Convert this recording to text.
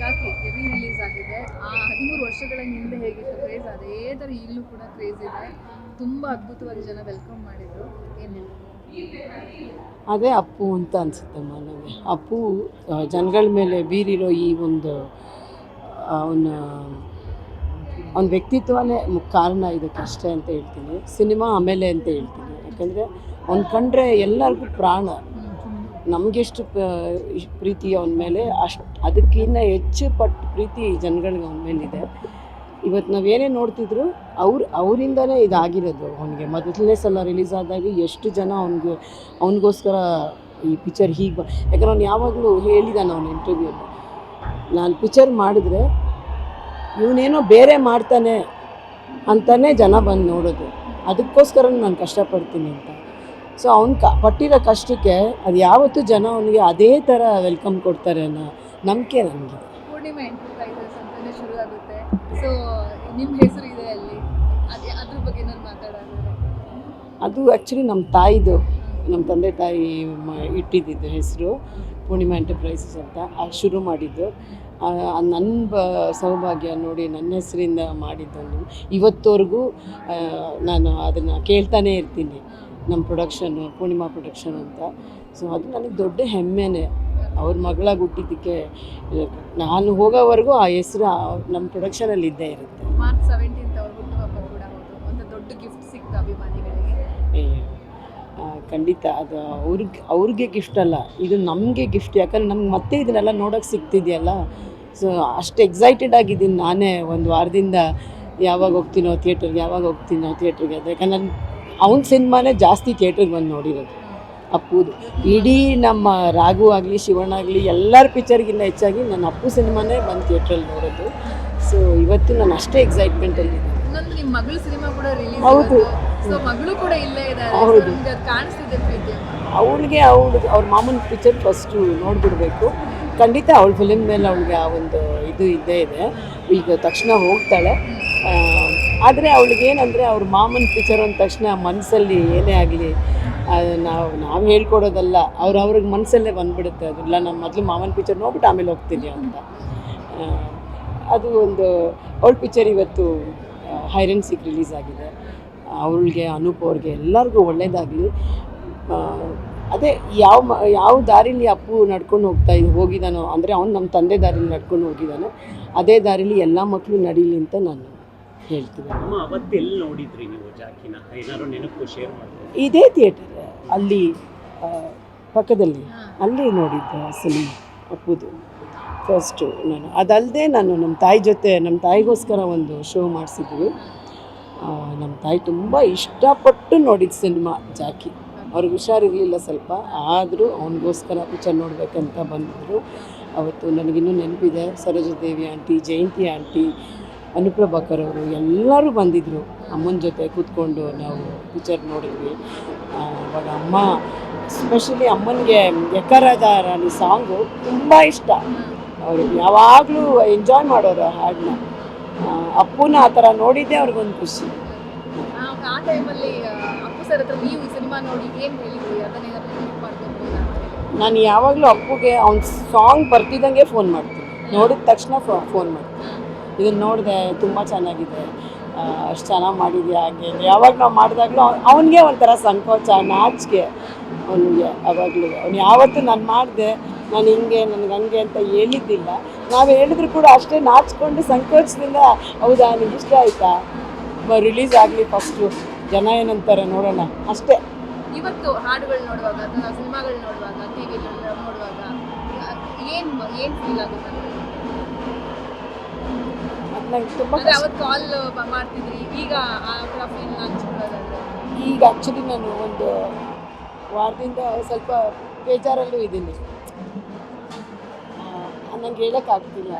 ಜಾಕಿ ರೀ ರಿಲೀಸ್ ಆಗಿದೆ. ಆ ಹದಿಮೂರು ವರ್ಷಗಳ ಹಿಂದೆ ಹೇಗಿತ್ತು ಕ್ರೇಜ್ ಅದೇ ಥರ ಇಲ್ಲೂ ಕೂಡ ಕ್ರೇಜ್ ಇದೆ. ತುಂಬ ಅದ್ಭುತವಾಗಿ ಜನ ವೆಲ್ಕಮ್ ಮಾಡಿದ್ರು. ಏನು ಅದೇ ಅಪ್ಪು ಅಂತ ಅನಿಸುತ್ತಮ್ಮ ನನಗೆ ಅಪ್ಪು ಜನಗಳ ಮೇಲೆ ಬೀರಿರೋ ಈ ಒಂದು ಅವನ ಅವನ ವ್ಯಕ್ತಿತ್ವನೇ ಕಾರಣ ಇದಕ್ಕಷ್ಟೇ ಅಂತ ಹೇಳ್ತೀನಿ. ಸಿನಿಮಾ ಆಮೇಲೆ ಅಂತ ಹೇಳ್ತೀನಿ. ಯಾಕಂದರೆ ಅವ್ನು ಕಂಡ್ರೆ ಎಲ್ಲರಿಗೂ ಪ್ರಾಣ. ನಮಗೆಷ್ಟು ಪ್ರೀತಿ ಅವನ ಮೇಲೆ, ಅಷ್ಟು ಅದಕ್ಕಿಂತ ಹೆಚ್ಚು ಪಟ್ಟು ಪ್ರೀತಿ ಜನಗಳಿಗೆ ಅವನ ಮೇಲಿದೆ. ಇವತ್ತು ನಾವೇನೇ ನೋಡ್ತಿದ್ರು ಅವ್ರು, ಅವರಿಂದನೇ ಇದಾಗಿರೋದು ಅವನಿಗೆ. ಮೊದಲನೇ ಸಲ ರಿಲೀಸ್ ಆದಾಗ ಎಷ್ಟು ಜನ ಅವನಿಗೆ, ಅವನಿಗೋಸ್ಕರ ಈ ಪಿಕ್ಚರ್ ಹೀಗೆ ಯಾಕಂದ್ರೆ ಅವ್ನು ಯಾವಾಗಲೂ ಹೇಳಿದಾನೆ ಅವನ ಇಂಟರ್ವ್ಯೂಲ್ಲಿ ನಾನು ಪಿಕ್ಚರ್ ಮಾಡಿದ್ರೆ ಇವನೇನೋ ಬೇರೆ ಮಾಡ್ತಾನೆ ಅಂತಲೇ ಜನ ಬಂದು ನೋಡೋದು. ಅದಕ್ಕೋಸ್ಕರ ನಾನು ಕಷ್ಟಪಡ್ತೀನಿ ಅಂತ. ಸೊ ಅವ್ನು ಕ ಪಟ್ಟಿರೋ ಕಷ್ಟಕ್ಕೆ ಅದು ಯಾವತ್ತೂ ಜನ ಅವನಿಗೆ ಅದೇ ಥರ ವೆಲ್ಕಮ್ ಕೊಡ್ತಾರೆ ಅನ್ನೋ ನಂಬಿಕೆ ನನಗೆ ಪೂರ್ಣಿಮಾ ಎಂಟರ್ಪ್ರೈಸಸ್ ಅಂತಲೇ ಶುರು ಆಗುತ್ತೆ ಸೊ ನಿಮ್ಮ ಹೆಸರು ಇದೆ ಅಲ್ಲಿ. ಅದೇ ಅದ್ರ ಬಗ್ಗೆ ನಾನು ಅದು ಆ್ಯಕ್ಚುಲಿ ನಮ್ಮ ತಾಯಿದು ನಮ್ಮ ತಂದೆ ತಾಯಿ ಇಟ್ಟಿದ್ದು ಇಟ್ಟಿದ್ದಿದ್ದು ಹೆಸರು ಪೂರ್ಣಿಮಾ ಎಂಟರ್ಪ್ರೈಸಸ್ ಅಂತ ಶುರು ಮಾಡಿದ್ದು. ನನ್ನ ಬ ಸೌಭಾಗ್ಯ ನೋಡಿ ನನ್ನ ಹೆಸರಿಂದ ಮಾಡಿದ್ದು ಇವತ್ತವರೆಗೂ ನಾನು ಅದನ್ನು ಕೇಳ್ತಾನೆ ಇರ್ತೀನಿ. ನಮ್ಮ ಪ್ರೊಡಕ್ಷನ್ನು ಪೂರ್ಣಿಮಾ ಪ್ರೊಡಕ್ಷನ್ ಅಂತ. ಸೊ ಅದು ನನಗೆ ದೊಡ್ಡ ಹೆಮ್ಮೆನೇ. ಅವ್ರ ಮಗಳಾಗಿ ಹುಟ್ಟಿದ್ದಕ್ಕೆ ನಾನು ಹೋಗೋವರೆಗೂ ಆ ಹೆಸರು ನಮ್ಮ ಪ್ರೊಡಕ್ಷನಲ್ಲಿ ಇದ್ದೇ ಇರುತ್ತೆ. ಮಾರ್ಚ್ ಸೆವೆಂಟೀನ್ತ್ ಅವ್ರ ಹುಟ್ಟುಹಬ್ಬ ಕೂಡ ಒಂದು ದೊಡ್ಡ ಗಿಫ್ಟ್ ಸಿಕ್ತು ಅಭಿಮಾನಿಗಳಿಗೆ. ಖಂಡಿತ. ಅದು ಅವ್ರಿಗೆ ಅವ್ರಿಗೆ ಗಿಫ್ಟ್ ಅಲ್ಲ. ಇದು ನಮಗೆ ಗಿಫ್ಟ್ ಯಾಕಂದ್ರೆ ನಮ್ಗೆ ಮತ್ತೆ ಇದನ್ನೆಲ್ಲ ನೋಡೋಕೆ ಸಿಗ್ತಿದೆಯಲ್ಲ. ಸೊ ಅಷ್ಟು ಎಕ್ಸೈಟೆಡ್ ಆಗಿದ್ದೀನಿ ನಾನೇ. ಒಂದು ವಾರದಿಂದ ಯಾವಾಗ ಹೋಗ್ತೀನೋ ಥಿಯೇಟ್ರಿಗೆ ಯಾವಾಗ ಹೋಗ್ತೀನೋ ಥಿಯೇಟ್ರಿಗೆ ಅದು ಯಾಕಂದ್ರೆ ನಾನು ಅವ್ನ ಸಿನಿಮಾನೇ ಜಾಸ್ತಿ ಥಿಯೇಟ್ರಿಗೆ ಬಂದು ನೋಡಿರೋದು. ಅಪ್ಪುದು. ಇಡೀ ನಮ್ಮ ರಾಘು ಆಗಲಿ ಶಿವಣ್ಣ ಆಗಲಿ ಎಲ್ಲರ ಪಿಕ್ಚರ್ಗಿಂತ ಹೆಚ್ಚಾಗಿ ನನ್ನ ಅಪ್ಪು ಸಿನಿಮಾನೇ ಬಂದು ಥಿಯೇಟ್ರಲ್ಲಿ ನೋಡೋದು. ಸೊ ಇವತ್ತು ನಾನು ಅಷ್ಟೇ ಎಕ್ಸೈಟ್ಮೆಂಟ್ ಇನ್ನೊಂದು ನಿಮ್ಮ ಮಗಳು ಸಿನಿಮಾ ಕೂಡ ರಿಲೀಸ್ ಹೌದು. ಸೊ ಮಗಳು ಕೂಡ ಇಲ್ಲೇ ಇದ್ದಾರೆ. ಹೌದು. ಕಾಣಿಸ್ತಿದೆ ಪ್ರೀತಿ ಅವಳಿಗೆ ಅವಳು ಅವ್ರ ಮಾಮನ ಪಿಕ್ಚರ್ ಫಸ್ಟು ನೋಡಿಬಿಡ್ಬೇಕು. ಖಂಡಿತ ಅವಳ ಫಿಲಿಮ್ ಮೇಲೆ ಅವಳಿಗೆ ಆ ಒಂದು ಇದು ಇದ್ದೇ ಇದೆ. ಈಗ ತಕ್ಷಣ ಹೋಗ್ತಾಳೆ. ಆದರೆ ಅವಳಿಗೆ ಏನಂದರೆ ಅವ್ರ ಮಾಮನ ಪಿಕ್ಚರ್ ಅಂದ ತಕ್ಷಣ ಮನಸ್ಸಲ್ಲಿ ಏನೇ ಆಗಲಿ ನಾವು ನಾವು ಹೇಳ್ಕೊಡೋದಲ್ಲ, ಅವ್ರು ಅವ್ರಿಗೆ ಮನಸ್ಸಲ್ಲೇ ಬಂದ್ಬಿಡುತ್ತೆ ಅದು. ಇಲ್ಲ, ನಾನು ಮೊದಲು ಮಾಮನ ಪಿಕ್ಚರ್ ನೋಡ್ಬಿಟ್ಟು ಆಮೇಲೆ ಹೋಗ್ತೀನಿ ಅಂತ. ಅದು ಒಂದು, ಅವಳ ಪಿಕ್ಚರ್ ಇವತ್ತು ಹೈರೆನ್ಸಿಗೆ ರಿಲೀಸ್ ಆಗಿದೆ. ಅವಳಿಗೆ, ಅನೂಪ್ ಅವ್ರಿಗೆ ಎಲ್ಲರಿಗೂ ಒಳ್ಳೆಯದಾಗಲಿ ಅದೇ ಯಾವ ಯಾವ ದಾರಿಲಿ ಅಪ್ಪು ನಡ್ಕೊಂಡು ಹೋಗ್ತಾ ಇದ್ ಹೋಗಿದ್ದಾನೋ ಅಂದರೆ ಅವ್ನು ನಮ್ಮ ತಂದೆ ದಾರಿಲಿ ನಡ್ಕೊಂಡು ಹೋಗಿದ್ದಾನೆ ಅದೇ ದಾರಿಲಿ ಎಲ್ಲ ಮಕ್ಕಳು ನಡೀಲಿ ಅಂತ ನಾನು ಹೇಳ್ತೀನಿ ಅಮ್ಮ ಅವತ್ತೆಲ್ಲಿ ನೋಡಿದ್ರಿ ನೀವು ಜಾಕಿನ? ಏನಾದ್ರು ನೆನಪು ಶೇರ್ ಮಾಡಿ ಇದೇ ಥಿಯೇಟರ್ ಅಲ್ಲಿ ಪಕ್ಕದಲ್ಲಿ. ಅಲ್ಲಿ ನೋಡಿದ್ದೆ ಸಿನಿಮಾ ಅಪ್ಪುದು. ಫಸ್ಟು ನಾನು. ಅದಲ್ಲದೆ ನಾನು ನಮ್ಮ ತಾಯಿ ಜೊತೆ ನಮ್ಮ ತಾಯಿಗೋಸ್ಕರ ಒಂದು ಶೋ ಮಾಡಿಸಿದ್ವಿ. ನಮ್ಮ ತಾಯಿ ತುಂಬ ಇಷ್ಟಪಟ್ಟು ನೋಡಿದ ಸಿನಿಮಾ ಜಾಕಿ. ಅವ್ರಿಗೆ ಹುಷಾರಿರಲಿಲ್ಲ ಸ್ವಲ್ಪ. ಆದರೂ ಅವನಿಗೋಸ್ಕರ ಪಿಕ್ಚರ್ ನೋಡಬೇಕಂತ ಬಂದಿದ್ದರು ಅವತ್ತು ನನಗಿನ್ನೂ ನೆನಪಿದೆ. ಸರೋಜದೇವಿ ಆಂಟಿ ಜಯಂತಿ ಆಂಟಿ ಅನುಪ್ರಭಾಕರ್ ಅವರು ಎಲ್ಲರೂ ಬಂದಿದ್ದರು ಅಮ್ಮನ ಜೊತೆ ಕೂತ್ಕೊಂಡು ನಾವು ಪಿಕ್ಚರ್ ನೋಡಿದ್ವಿ. ಅವಾಗ ಅಮ್ಮ ಸ್ಪೆಷಲಿ ಅಮ್ಮನಿಗೆ ಯಕರಾಜ ರಾಣಿ ಸಾಂಗು ತುಂಬ ಇಷ್ಟ. ಅವರು ಯಾವಾಗಲೂ ಎಂಜಾಯ್ ಮಾಡೋರು ಆ ಹಾಡನ್ನ ಅಪ್ಪುನ ಆ ಥರ ನೋಡಿದ್ದೆ ಅವ್ರಿಗೊಂದು ಖುಷಿ. ನಾನು ಯಾವಾಗಲೂ ಅಪ್ಪುಗೆ ಅವ್ನ ಸಾಂಗ್ ಬರ್ತಿದ್ದಂಗೆ ಫೋನ್ ಮಾಡ್ತೀನಿ. ನೋಡಿದ ತಕ್ಷಣ ಫೋನ್ ಮಾಡ್ತೀನಿ. ಇದನ್ನು ನೋಡಿದೆ, ತುಂಬ ಚೆನ್ನಾಗಿದೆ. ಅಷ್ಟು ಚೆನ್ನಾಗಿ ಮಾಡಿದ್ಯಾ, ಹಾಗೆ ಯಾವಾಗ ನಾವು ಮಾಡಿದಾಗಲೂ ಅವನಿಗೆ ಒಂಥರ ಸಂಕೋಚ ನಾಚಿಕೆ ಅವನಿಗೆ ಅವಾಗಲೂ. ಅವ್ನು ಯಾವತ್ತೂ ನಾನು ಮಾಡಿದೆ, ನಾನು ಹಿಂಗೆ, ನನಗೆ ಹಂಗೆ ಅಂತ ಹೇಳಿದ್ದಿಲ್ಲ. ನಾವು ಹೇಳಿದ್ರು ಕೂಡ ಅಷ್ಟೇ ನಾಚಿಕೊಂಡು ಸಂಕೋಚದಿಂದ, ಹೌದಾ, ನಿಮ್ಗೆ ಇಷ್ಟ ಆಯಿತಾ? ರಿಲೀಸ್ ಆಗಲಿ ಫಸ್ಟು. ಜನ ಏನಂತಾರೆ ನೋಡೋಣ. ಅಷ್ಟೇ. ಇವತ್ತು ಹಾಡುಗಳು ನೋಡುವಾಗ ಅಥವಾ ಸಿನಿಮಾಗಳು ನೋಡುವಾಗ ಟಿವಿ ನೋಡುವಾಗ ಏನು ಏನು ಫೀಲ್ ಆಗುತ್ತೆ? ನಂಗೆ ತುಂಬ ಕಾಲ್ ಮಾಡ್ತಿದ್ರಿ. ಈಗ ಈಗ ಆ್ಯಕ್ಚುಲಿ ನಾನು ಒಂದು ವಾರದಿಂದ ಸ್ವಲ್ಪ ಬೇಜಾರಲ್ಲೂ ಇದ್ದೀನಿ. ನನಗೆ ಹೇಳೋಕ್ಕಾಗ್ತಿಲ್ಲ